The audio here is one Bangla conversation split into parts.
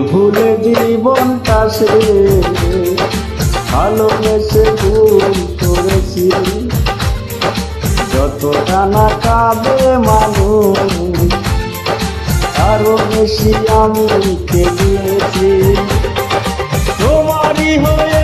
ভুলে জীবন কাছে ভালো ভালোবেসে ভুল করেছি। যত টানা কাবে মানুষ, আরও বেশি আমি কেঁদেছি। তোমারই হয়েছে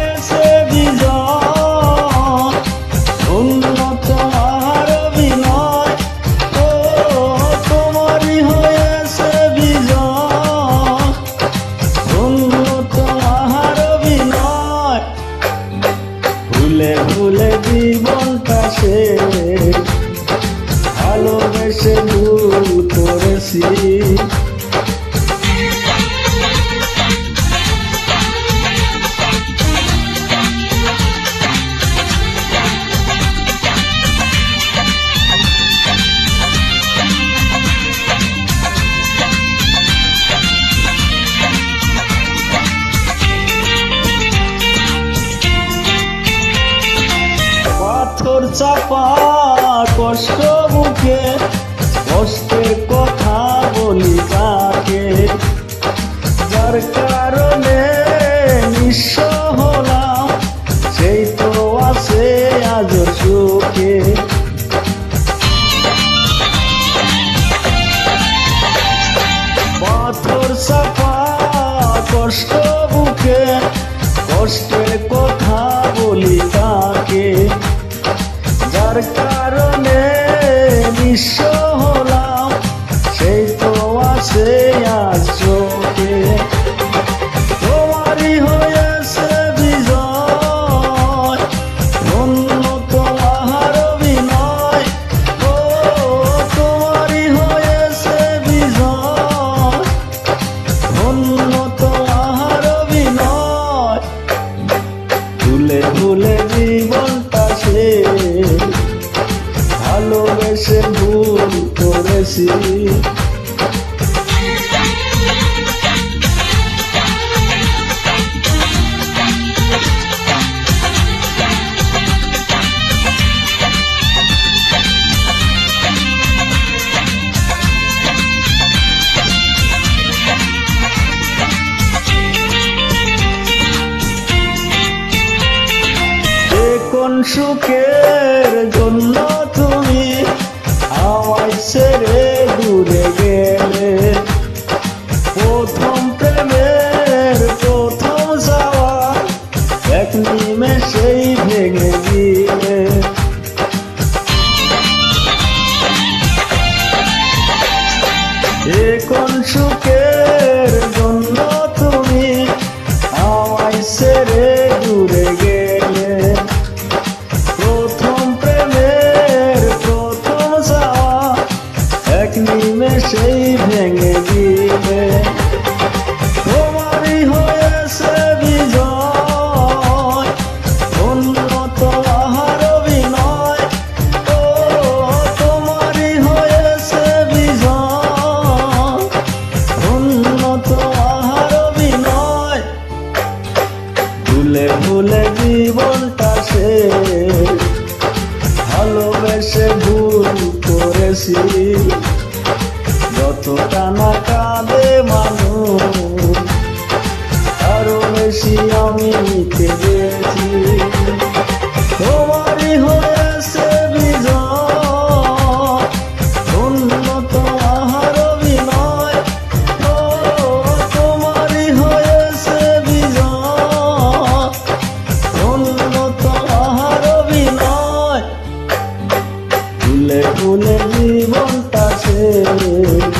পাথর চাপা, কষ্ট বুকে, কষ্টের কথা বলি তাকে। যার কারণে নিঃস্ব হলাম, সেই তো আছে আজ সুখে। পাথর চাপা, কষ্ট বুকে, কষ্টের কথা বলি তাকে। যার কারণে নিঃস্ব ভালোবেসে ভুল করেছি। সুখের জন্য জীবনটা ভালোবেসে ভুল করেছি। যতটা না কাঁদে জীবনটা ছেড়ে